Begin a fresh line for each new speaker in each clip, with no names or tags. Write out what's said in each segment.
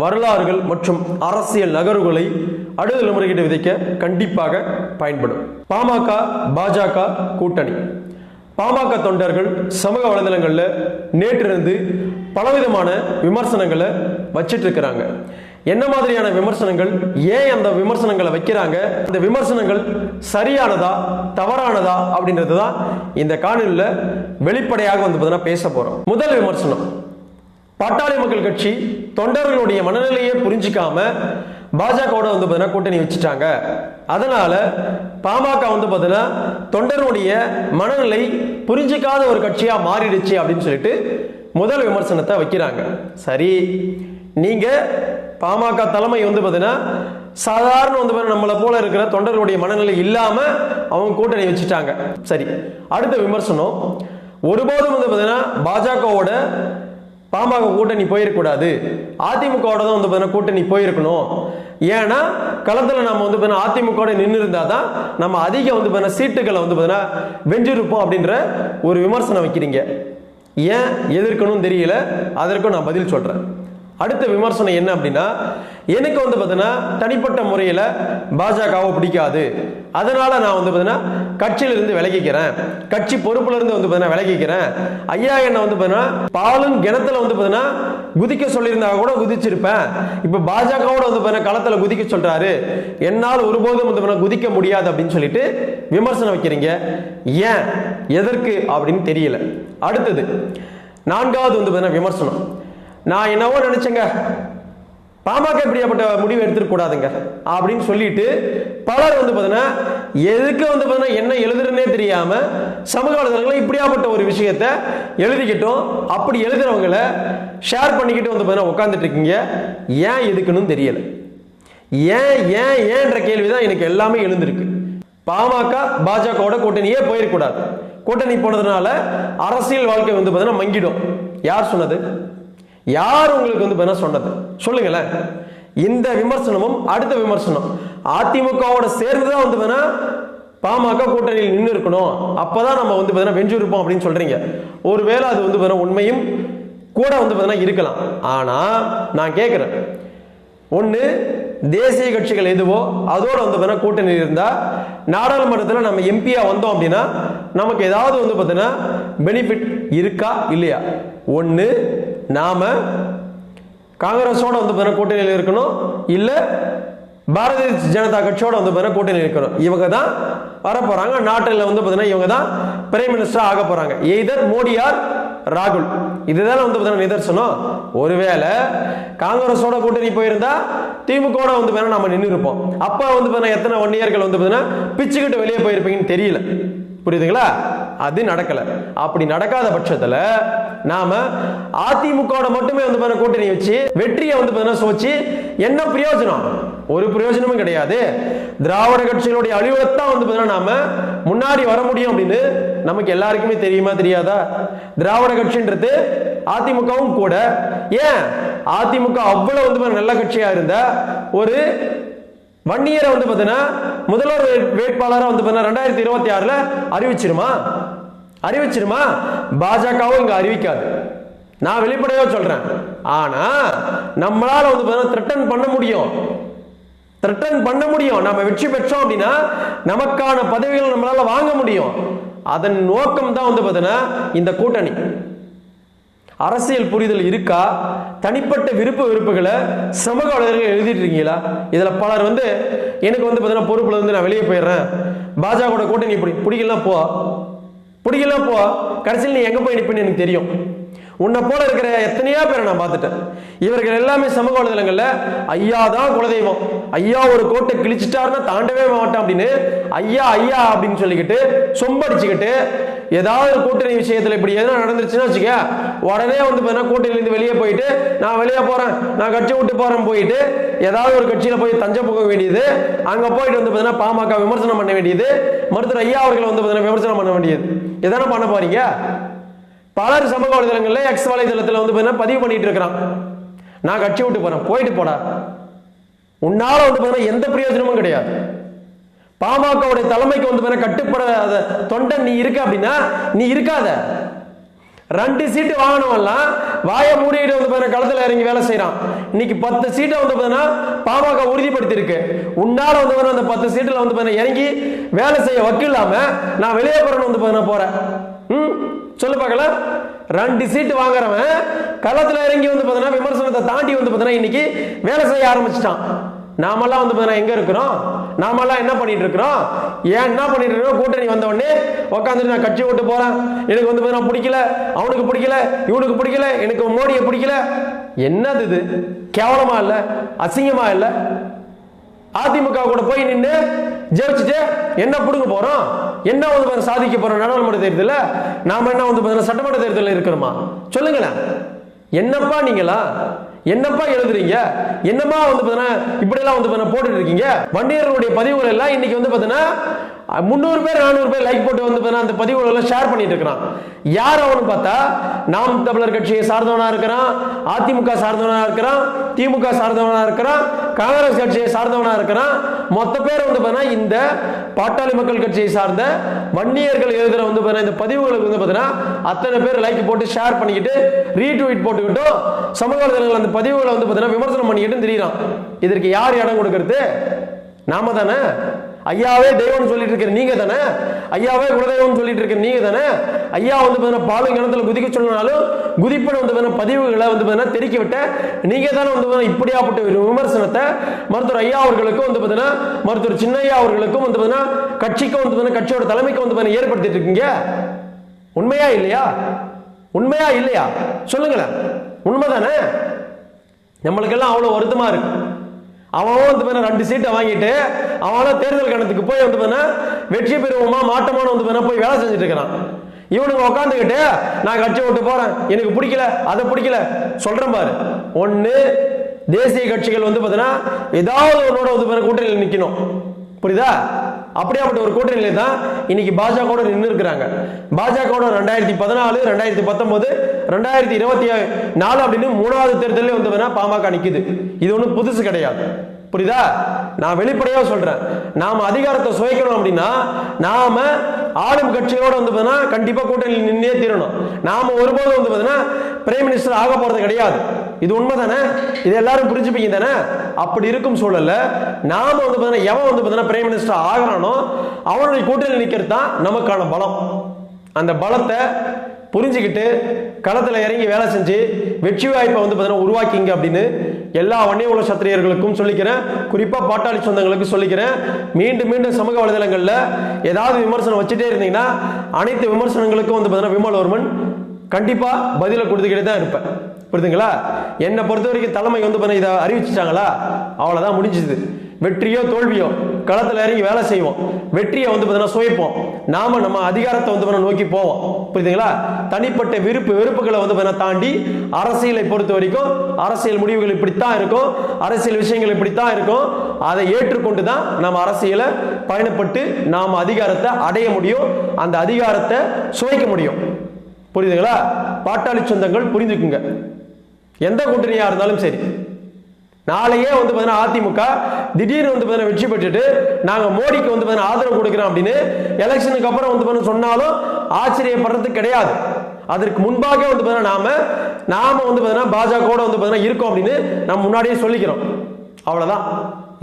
வரலாறுகள் மற்றும் அரசியல் நகர்வுகளை அடுத்த தலைமுறைகிட்ட விதைக்க கண்டிப்பாக பயன்படும். பாமக பாஜக கூட்டணி. பாமக தொண்டர்கள் சமூக வலைதளங்களில் நேற்றிருந்து பலவிதமான விமர்சனங்களை வச்சிட்டு இருக்கிறாங்க என்ன மாதிரியான விமர்சனங்கள் ஏன் அந்த விமர்சனங்களை வைக்கிறாங்க? அந்த விமர்சனங்கள் சரியானதா தவறானதா அப்படின்றது தான் இந்த காணொலியில் வெளிப்படையாக வந்து பார்த்தீங்கன்னா பேச போகிறோம் முதல் விமர்சனம் பாட்டாளி மக்கள் கட்சி தொண்டர்களுடைய மனநிலையை புரிஞ்சிக்காம பாஜகவோட வந்து பார்த்தீங்கன்னா கூட்டணி வச்சுட்டாங்க. அதனால பாமக வந்து பார்த்தீங்கன்னா தொண்டருடைய மனநிலை புரிஞ்சிக்காத ஒரு கட்சியா மாறிடுச்சு அப்படின்னு சொல்லிட்டு முதல் விமர்சனத்தை வைக்கிறாங்க. சரி நீங்க பாமக தலைமை வந்து பார்த்தீங்கன்னா சாதாரண வந்து பார்த்தீங்கன்னா நம்மளை போல இருக்கிற தொண்டர்களுடைய மனநிலை இல்லாம அவங்க கூட்டணி வச்சுட்டாங்க. சரி அடுத்த விமர்சனம். ஒருபோதும் வந்து பார்த்தீங்கன்னா பாஜகவோட பாமக கூட்டணி போயிடக்கூடாது அதிமுகவோட தான் வந்து பார்த்தீங்கன்னா கூட்டணி போயிருக்கணும். ஏன்னா களத்தில் நம்ம வந்து பார்த்தீங்கன்னா அதிமுகவோட நின்று இருந்தால் தான் நம்ம அதிக வந்து பார்த்தீங்கன்னா சீட்டுகளை வந்து பார்த்தீங்கன்னா வென்றிருப்போம் அப்படின்ற ஒரு விமர்சனம் வைக்கிறீங்க. ஏன் எதிர்க்கணும்னு தெரியல. அதற்கும் நான் பதில் சொல்கிறேன் அடுத்த விமர்சனம் என்ன அப்படின்னா எனக்கு வந்து பார்த்தீங்கன்னா தனிப்பட்ட முறையில் பாஜகவை பிடிக்காது. அதனால் நான் வந்து பார்த்தீங்கன்னா கட்சியிலிருந்து விலகிக்கிறேன். கட்சி பொறுப்புலேருந்து வந்து பார்த்தீங்கன்னா விலகிக்கிறேன். ஐயா என்ன வந்து பார்த்தீங்கன்னா பாலும் கிணத்துல வந்து பார்த்தீங்கன்னா குதிக்க சொல்லியிருந்தா கூட குதிச்சிருப்பேன். இப்போ பாஜகவோட வந்து பார்த்தீங்கன்னா களத்தில் குதிக்க சொல்கிறாரு என்னால் ஒருபோதும் வந்து பார்த்தீங்கன்னா குதிக்க முடியாது அப்படின்னு சொல்லிட்டு விமர்சனம் வைக்கிறீங்க. ஏன்? எதற்கு? அப்படின்னு தெரியல. அடுத்தது நான்காவது வந்து பார்த்தீங்கன்னா விமர்சனம். நான் என்னவோ நினைச்சேங்க. பாமக இப்படியாப்பட்ட முடிவு எடுத்துட்டு கூடாதுங்க அப்படின்னு சொல்லிட்டு பலர் வந்து பார்த்தீங்கன்னா எதுக்கு வந்து பார்த்தீங்கன்னா என்ன எழுதுறதுனே தெரியாம சமூக வலைதளங்களில் இப்படியாப்பட்ட ஒரு விஷயத்த எழுதிக்கிட்டோம். அப்படி எழுதுறவங்கள ஷேர் பண்ணிக்கிட்டு வந்து பார்த்தீங்கன்னா உட்காந்துட்டு இருக்கீங்க. ஏன் எதுக்குன்னு தெரியல. ஏன் ஏன் ஏன்ற கேள்விதான் எனக்கு எல்லாமே எழுந்திருக்கு. பாமக பாஜகவோட கூட்டணியே போயிடக்கூடாது கூட்டணி போனதுனால அரசியல் வாழ்க்கை வந்து பார்த்தீங்கன்னா மங்கிடும். யார் சொன்னது? யார் உங்களுக்கு வந்து பார்த்தீங்கன்னா சொன்னது? சொல்லுங்களேன். இந்த விமர்சனமும் அடுத்த விமர்சனம். அதிமுகவோட சேர்ந்து தான் வந்து வேணா பாமக கூட்டணியில் நின்று இருக்கணும் அப்பதான் நம்ம வந்து பார்த்தீங்கன்னா வென்றிருப்போம் அப்படின்னு சொல்றீங்க. ஒருவேளை அது வந்து பார்த்தீங்கன்னா உண்மையும் கூட வந்து பார்த்தீங்கன்னா இருக்கலாம். ஆனா நான் கேட்கிறேன் ஒன்று தேசிய கட்சிகள் எதுவோ அதோட வந்து பார்த்தீங்கன்னா கூட்டணி இருந்தால் நாடாளுமன்றத்தில் நம்ம எம்பியாக வந்தோம் அப்படின்னா நமக்கு ஏதாவது வந்து பார்த்தீங்கன்னா பெனிஃபிட் இருக்கா இல்லையா? ஒன்று நாம காங்கிரஸோட வந்து பார்த்தீங்கன்னா கூட்டணியில் இருக்கணும். இல்லை பாரதிய ஜனதா கட்சியோட வந்து பார்த்தீங்கன்னா கூட்டணி இருக்கணும். இவங்க தான் வரப்போறாங்க. நாட்டில் வந்து பார்த்தீங்கன்னா இவங்க தான் பிரைம் மினிஸ்டர் ஆக போறாங்க. எய்தர் மோடி ஆர் ராகுல். இதுதான் வந்து பார்த்தீங்கன்னா நிதர்சனம். ஒருவேளை காங்கிரஸோட கூட்டணி போயிருந்தா திமுக வந்து பார்த்தீங்கன்னா நம்ம நின்று இருப்போம். அப்ப வந்து பார்த்தீங்கன்னா எத்தனை ஒன்னியர்கள் வந்து பார்த்தீங்கன்னா பிச்சுக்கிட்டு வெளியே போயிருப்பீங்கன்னு தெரியல. புரியுதுங்களா? அது நடக்கல. அப்படி நடக்காத பட்சத்துல நாம அதிமுகவோட மட்டுமே வந்து பார்த்தீங்கன்னா கூட்டணி வச்சு வெற்றியை வந்து பார்த்தீங்கன்னா சோச்சு என்ன பிரயோஜனம்? ஒரு பிரயோஜனமும் கிடையாது. திராவிட கட்சிகளுடைய அழிவுலத்தான் வந்து பார்த்தீங்கன்னா நாம முன்னாடி வர முடியும் அப்படின்னு நமக்கு எல்லாருக்குமே தெரியுமா தெரியாதா? திராவிட கட்சின்றது அதிமுகவும் கூட. ஏன்? அதிமுக அவ்வளவு வந்து நல்ல கட்சியா இருந்த ஒரு வன்னியரை வந்து பார்த்தீங்கன்னா முதல்வர் வேட்பாளராக வந்து பார்த்தீங்கன்னா ரெண்டாயிரத்தி இருபத்தி ஆறில் அறிவிச்சிருமா? அறிவிச்சிருமா? பாஜகவும் இங்க அறிவிக்காது. நான் வெளிப்படையா சொல்றேன். ஆனா நம்மளால வந்து பார்த்தீங்கன்னா த்ரெட்டன் பண்ண முடியும். த்ரெட்டன் பண்ண முடியும். நம்ம வெற்றி பெற்றோம் அப்படின்னா நமக்கான பதவிகள் நம்மளால வாங்க முடியும். அதன் நோக்கம் தான் வந்து பார்த்தீங்கன்னா இந்த கூட்டணி. அரசியல் புரிதல் இருக்கா? தனிப்பட்ட விருப்ப விருப்புகளை சமூக வலைதளங்கள் எழுதிட்டு இருக்கீங்களா? இதில் பலர் வந்து எனக்கு வந்து பார்த்தீங்கன்னா பொறுப்பில் வந்து நான் வெளியே போயிடுறேன். பாஜக கூட்டணி இப்படி பிடிக்கலாம் போ. பிடிக்கலாம் போ. கடைசியில் நீ எங்க போய் நிற்பேன்னு எனக்கு தெரியும். உன்னை போல இருக்கிற எத்தனையோ பேரை நான் பார்த்துட்டேன். இவர்கள் எல்லாமே சமூக வலைதளங்கள்ல ஐயா தான் குலதெய்வம். ஐயா ஒரு கோட்டை கிழிச்சிட்டாருன்னா தாண்டவே மாட்டேன் அப்படின்னு ஐயா ஐயா அப்படின்னு சொல்லிக்கிட்டு சொம்படிச்சுக்கிட்டு ஏதாவது ஒரு கூட்டணி விஷயத்துல இப்படி எதுனா நடந்துருச்சுன்னா வச்சுக்க உடனே வந்து பார்த்தீங்கன்னா கூட்டணியிலேருந்து வெளியே போயிட்டு நான் வெளியே போறேன். நான் கட்சி விட்டு போறேன் போயிட்டு ஏதாவது ஒரு கட்சியில போய் தஞ்சம் போக வேண்டியது அங்க போயிட்டு வந்து பார்த்தீங்கன்னா பாமக விமர்சனம் பண்ண வேண்டியது மருத்துவர் ஐயா அவர்களை வந்து பார்த்தீங்கன்னா விமர்சனம் பண்ண வேண்டியது. எதானே பண்ண போறீங்க? பலர் சமூக வலைதளங்கள்ல எக்ஸ் வலைதளத்துல வந்து பார்த்தீங்கன்னா பதிவு பண்ணிட்டு இருக்கிறான். நான் கட்சி விட்டு போறேன். போயிட்டு போடா. உன்னால வந்து பார்த்தீங்கன்னா எந்த பிரயோஜனமும் கிடையாது. பாமகவுடைய தலைமைக்கு வந்து பார்த்தீங்கன்னா கட்டுப்படாத தொண்டன் நீ இருக்க அப்படின்னா நீ இருக்காத. ரெண்டு சீட்டு வாங்கினவெல்லாம் வாயை மூடிட்டு வந்து பார்த்தீங்கன்னா களத்தில் இறங்கி வேலை செய்கிறான் இன்னைக்கு பத்து சீட்டை வந்து பார்த்தீங்கன்னா பாமக உறுதிப்படுத்தி இருக்கு உன்னால வந்து பார்த்தீங்கன்னா அந்த பத்து சீட்டில் வந்து பார்த்தீங்கன்னா இறங்கி வேலை செய்ய வக்கில்லாமல் நான் வெளியே போறேன்னு வந்து பார்த்தீங்கன்னா போறேன். ம்? சொல்லு பார்க்கலாம் ரெண்டு சீட்டு வாங்குறவன் களத்தில் இறங்கி வந்து பார்த்தீங்கன்னா விமர்சனத்தை தாண்டி வந்து பார்த்தீங்கன்னா இன்னைக்கு வேலை செய்ய ஆரம்பிச்சிட்டான். நாமெல்லாம் வந்து பார்த்தீங்கன்னா எங்க இருக்கிறோம்? நாமெல்லாம் என்ன பண்ணிட்டு இருக்கிறோம்? ஏன் என்ன பண்ணிட்டு இருக்கிறோம் கூட்டணி வந்த உடனே உட்காந்துட்டு நான் கட்சி விட்டு போறேன். எனக்கு வந்து நான் பிடிக்கல. அவனுக்கு பிடிக்கல. இவனுக்கு பிடிக்கல. எனக்கு மோடியை பிடிக்கல. என்னது இது? கேவலமா இல்லை? அசிங்கமா இல்லை? அதிமுக கூட போய் நின்று ஜெயிச்சுட்டு என்ன பிடுங்க போறோம்? என்ன வந்து பாத்தீங்கன்னா சாதிக்க போறோம்? நாடாளுமன்ற தேர்தலில் நாம என்ன வந்து பார்த்தீங்கன்னா சட்டமன்ற தேர்தலில் இருக்கிறோமா? சொல்லுங்களேன். என்னப்பா நீங்களா என்னப்பா எழுதுறீங்க? என்னமா வந்து பாத்தீங்கன்னா இப்படியெல்லாம் வந்து பாத்தீங்கன்னா போட்டுட்டு இருக்கீங்க? வண்டியர்களுடைய பதிவுகள் எல்லாம் இன்னைக்கு வந்து பாத்தீங்கன்னா முந்நூறு பேர் நானூறு பேர் லைக் போட்டு வந்து அந்த பதிவுகளை ஷேர் பண்ணிட்டு இருக்கிறான். யார் அவனு பார்த்தா நாம் தமிழர் கட்சியை சார்ந்தவனா இருக்கிறான் அதிமுக சார்ந்தவனா இருக்கிறான் திமுக சார்ந்தவனா இருக்கிறான் காங்கிரஸ் கட்சியை சார்ந்தவனா இருக்கிறான். மொத்த பேர் வந்து பார்த்தீங்கன்னா இந்த பாட்டாளி மக்கள் கட்சியை சார்ந்த வன்னியர்கள் எழுதுற வந்து பார்த்தீங்கன்னா இந்த பதிவுகளுக்கு வந்து பார்த்தீங்கன்னா அத்தனை பேர் லைக் போட்டு ஷேர் பண்ணிக்கிட்டு ரீட்வீட் போட்டுக்கிட்டும். சமூக வலைதளங்கள் அந்த பதிவுகளை வந்து பார்த்தீங்கன்னா விமர்சனம் பண்ணிக்கிட்டு தெரியுறான். இதற்கு யார் இடம் கொடுக்கறது? நாம தானே? ஐயாவே தெய்வம்னு சொல்லிட்டு இருக்கிற நீங்க தானே? ஐயாவே குலதெய்வம்னு சொல்லிட்டு இருக்கிற நீங்க தானே? ஐயா வந்து பார்த்தீங்கன்னா பாலும் கிணத்துல குதிக்க சொன்னாலும் குதிப்பன வந்து பதிவுகளை வந்து பார்த்தீங்கன்னா தெரிக்க விட்ட நீங்க தானே வந்து இப்படியாப்பட்ட ஒரு விமர்சனத்தை மருத்துவர் ஐயா அவர்களுக்கும் வந்து பாத்தீங்கன்னா மருத்துவர் சின்னையா அவர்களுக்கும் வந்து பாத்தீங்கன்னா கட்சிக்கும் வந்து பார்த்தீங்கன்னா கட்சியோட தலைமைக்கும் வந்து பார்த்தீங்கன்னா ஏற்படுத்திட்டு இருக்கீங்க. உண்மையா இல்லையா? உண்மையா இல்லையா? சொல்லுங்களேன். உண்மைதானே? நம்மளுக்கெல்லாம் அவ்வளோ வருத்தமா இருக்கு. அவன் வந்து பாத்தீங்கன்னா ரெண்டு சீட்டை வாங்கிட்டு அவனும் தேர்தல் கணத்துக்கு போய் வந்து பாத்தீங்கன்னா வெற்றி பெறுவோமா மாட்டமான வந்து பாத்தீங்கன்னா போய் வேலை செஞ்சுட்டு இருக்கிறான். இவனுங்க உட்காந்துக்கிட்டு நான் கட்சி விட்டு போறேன் எனக்கு பிடிக்கல அதை பிடிக்கல. சொல்றேன் பாரு. ஒன்று தேசிய கட்சிகள் வந்து பார்த்தீங்கன்னா ஏதாவது ஒன்னோட வந்து பாத்தீங்கன்னா கூட்டணியில் நிற்கணும் புரியுதா? அப்படியாப்பட்ட ஒரு கூட்டணியில தான் இன்னைக்கு பாஜகவோட நின்று இருக்கிறாங்க பாஜகவோட ரெண்டாயிரத்தி பதினாலு ரெண்டாயிரத்தி பத்தொன்பது ரெண்டாயிரத்தி இருபத்தி நாலு அப்படின்னு மூணாவது தேர்தலே வந்து வேணா பாமக நிக்குது. இது ஒன்றும் புதுசு கிடையாது. புரியுதா? நான் வெளிப்படையா சொல்றேன். நாம அதிகாரத்தை சுவைக்கணும் அப்படின்னா நாம ஆளும் கட்சியோட வந்து பார்த்தீங்கன்னா கண்டிப்பா கூட்டணியில் நின்றே தீரணும். நாம ஒருபோதும் வந்து பார்த்தீங்கன்னா பிரைம் மினிஸ்டர் ஆக போறது கிடையாது. இது உண்மை தானே இது எல்லாரும் புரிஞ்சுப்பீங்க தானே? அப்படி இருக்கும் சூழல்ல நாம வந்து பார்த்தீங்கன்னா எவன் வந்து பார்த்தீங்கன்னா பிரைம் மினிஸ்டர் ஆகிறானோ அவனுடைய கூட்டணியில் நிற்கிறது தான் நமக்கான பலம். அந்த பலத்தை புரிஞ்சுக்கிட்டு களத்தில் இறங்கி வேலை செஞ்சு வெற்றி வாய்ப்பை வந்து பார்த்தீங்கன்னா உருவாக்கிங்க அப்படின்னு எல்லா வன்னிய உலக சத்திரியர்களுக்கும் சொல்லிக்கிறேன். குறிப்பாக பாட்டாளி சொந்தங்களுக்கு சொல்லிக்கிறேன். மீண்டும் மீண்டும் சமூக வலைதளங்களில் ஏதாவது விமர்சனம் வச்சுட்டே இருந்தீங்கன்னா அனைத்து விமர்சனங்களுக்கும் வந்து பார்த்தீங்கன்னா விமல்வர்மன் கண்டிப்பாக பதிலை கொடுத்துக்கிட்டே தான் இருப்பேன். புரியுதுங்களா? என்னை பொறுத்த வரைக்கும் தலைமை வந்து பண்ண இதை அறிவிச்சிட்டாங்களா? அவ்வளோதான் முடிஞ்சுது. வெற்றியோ தோல்வியோ களத்தில் இறங்கி வேலை செய்வோம். வெற்றியை வந்து பார்த்தீங்கன்னா சுவைப்போம். நாம நம்ம அதிகாரத்தை வந்து பார்த்தீங்கன்னா நோக்கி போவோம். புரியுதுங்களா? தனிப்பட்ட விருப்பு வெறுப்புகளை வந்து பார்த்தீங்கன்னா தாண்டி அரசியலை பொறுத்த வரைக்கும் அரசியல் முடிவுகள் இப்படித்தான் இருக்கும். அரசியல் விஷயங்கள் இப்படித்தான் இருக்கும். அதை ஏற்றுக்கொண்டு தான் நம்ம அரசியலை பயணப்பட்டு நாம் அதிகாரத்தை அடைய முடியும். அந்த அதிகாரத்தை சுவைக்க முடியும். புரியுதுங்களா? பாட்டாளி சொந்தங்கள் புரிந்துக்குங்க எந்த கூட்டணியாக இருந்தாலும் சரி. நாளையே வந்து பார்த்தீங்கன்னா அதிமுக திடீர்னு வந்து பார்த்தீங்கன்னா வெற்றி பெற்றுட்டு நாங்கள் மோடிக்கு வந்து பார்த்தீங்கன்னா ஆதரவு கொடுக்குறோம் அப்படின்னு எலெக்ஷனுக்கு அப்புறம் வந்து பார்த்தீங்கன்னா சொன்னாலும் ஆச்சரியப்படுறது கிடையாது. அதற்கு முன்பாக வந்து பார்த்தீங்கன்னா நாம நாம வந்து பார்த்தீங்கன்னா பாஜகவோட வந்து பார்த்தீங்கன்னா இருக்கோம் அப்படின்னு நம்ம முன்னாடியே சொல்லிக்கிறோம். அவ்வளோதான்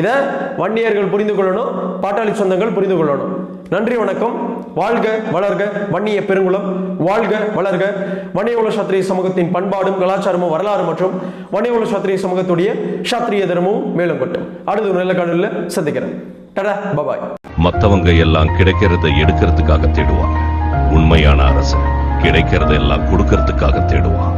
இதை வன்னியர்கள் புரிந்து கொள்ளணும் பாட்டாளி சொந்தங்கள் புரிந்து கொள்ளணும். நன்றி வணக்கம். வாழ்க வளர்க வன்னிய பெருங்குளம் வாழ்க வளர்க. வன்னிய உலக சத்திரிய சமூகத்தின் பண்பாடும் கலாச்சாரமும் வரலாறு மற்றும் வன்னிய உலக சத்திரிய சமூகத்துடைய சாத்திரிய தர்மமும் மேலும் கொட்டும் அடுத்த ஒரு நல்ல சந்திக்கிறேன். டடா பபாய்.
மத்தவங்க எல்லாம் கிடைக்கிறத எடுக்கிறதுக்காக தேடுவாங்க. உண்மையான அரசு கிடைக்கிறத எல்லாம் கொடுக்கறதுக்காக தேடுவான்.